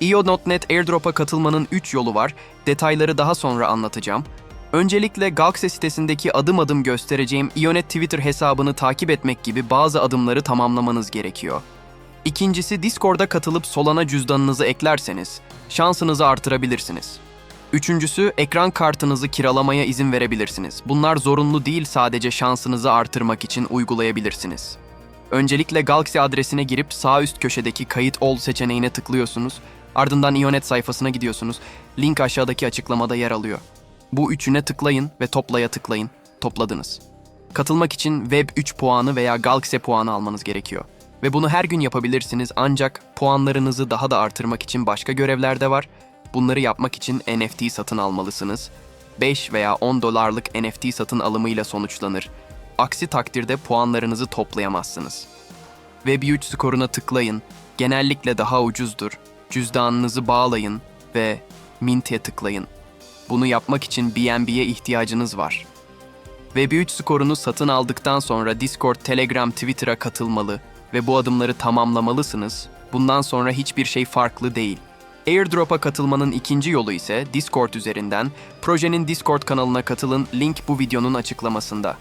IO.net airdrop'a katılmanın 3 yolu var. Detayları daha sonra anlatacağım. Öncelikle Galaxy sitesindeki adım adım göstereceğim IONET Twitter hesabını takip etmek gibi bazı adımları tamamlamanız gerekiyor. İkincisi Discord'a katılıp Solana cüzdanınızı eklerseniz şansınızı artırabilirsiniz. Üçüncüsü ekran kartınızı kiralamaya izin verebilirsiniz. Bunlar zorunlu değil sadece şansınızı artırmak için uygulayabilirsiniz. Öncelikle Galaxy adresine girip sağ üst köşedeki kayıt ol seçeneğine tıklıyorsunuz. Ardından Ionet sayfasına gidiyorsunuz. Link aşağıdaki açıklamada yer alıyor. Bu üçüne tıklayın ve toplaya tıklayın. Topladınız. Katılmak için Web 3 puanı veya Galaxy puanı almanız gerekiyor. Ve bunu her gün yapabilirsiniz ancak puanlarınızı daha da artırmak için başka görevler de var. Bunları yapmak için NFT satın almalısınız. 5 veya 10 dolarlık NFT satın alımıyla sonuçlanır. Aksi takdirde puanlarınızı toplayamazsınız. Web3 skoruna tıklayın. Genellikle daha ucuzdur. Cüzdanınızı bağlayın ve Mint'e tıklayın. Bunu yapmak için BNB'ye ihtiyacınız var. Web3 skorunu satın aldıktan sonra Discord, Telegram, Twitter'a katılmalı ve bu adımları tamamlamalısınız. Bundan sonra hiçbir şey farklı değil. Airdrop'a katılmanın ikinci yolu ise Discord üzerinden projenin Discord kanalına katılın. Link bu videonun açıklamasında.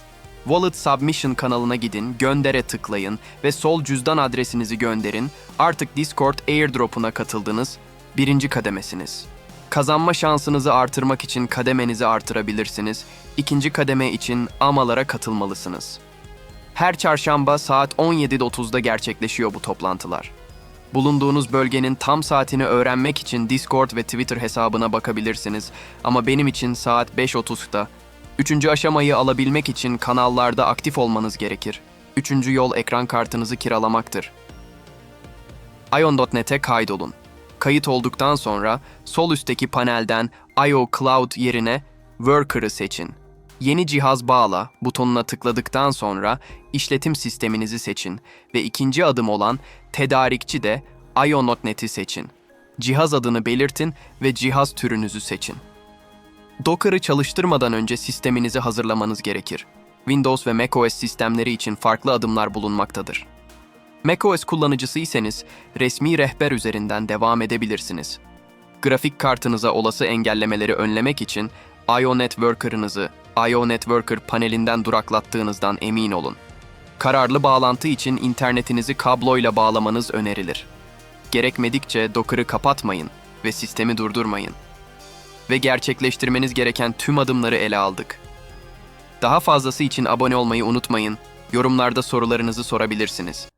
Wallet Submission kanalına gidin, göndere tıklayın ve sol cüzdan adresinizi gönderin. Artık Discord airdrop'una katıldınız. Birinci kademesiniz. Kazanma şansınızı artırmak için kademenizi artırabilirsiniz. İkinci kademe için amalara katılmalısınız. Her çarşamba saat 17.30'da gerçekleşiyor bu toplantılar. Bulunduğunuz bölgenin tam saatini öğrenmek için Discord ve Twitter hesabına bakabilirsiniz ama benim için saat 5.30'da. Üçüncü aşamayı alabilmek için kanallarda aktif olmanız gerekir. Üçüncü yol ekran kartınızı kiralamaktır. Ion.net'e kaydolun. Kayıt olduktan sonra sol üstteki panelden IO Cloud yerine Worker'ı seçin. Yeni cihaz bağla butonuna tıkladıktan sonra işletim sisteminizi seçin ve ikinci adım olan tedarikçi de Ion.net'i seçin. Cihaz adını belirtin ve cihaz türünüzü seçin. Docker'ı çalıştırmadan önce sisteminizi hazırlamanız gerekir. Windows ve macOS sistemleri için farklı adımlar bulunmaktadır. macOS kullanıcısıysanız resmi rehber üzerinden devam edebilirsiniz. Grafik kartınıza olası engellemeleri önlemek için IO Networker'ınızı IO Networker panelinden duraklattığınızdan emin olun. Kararlı bağlantı için internetinizi kabloyla bağlamanız önerilir. Gerekmedikçe Docker'ı kapatmayın ve sistemi durdurmayın. Ve gerçekleştirmeniz gereken tüm adımları ele aldık. Daha fazlası için abone olmayı unutmayın. Yorumlarda sorularınızı sorabilirsiniz.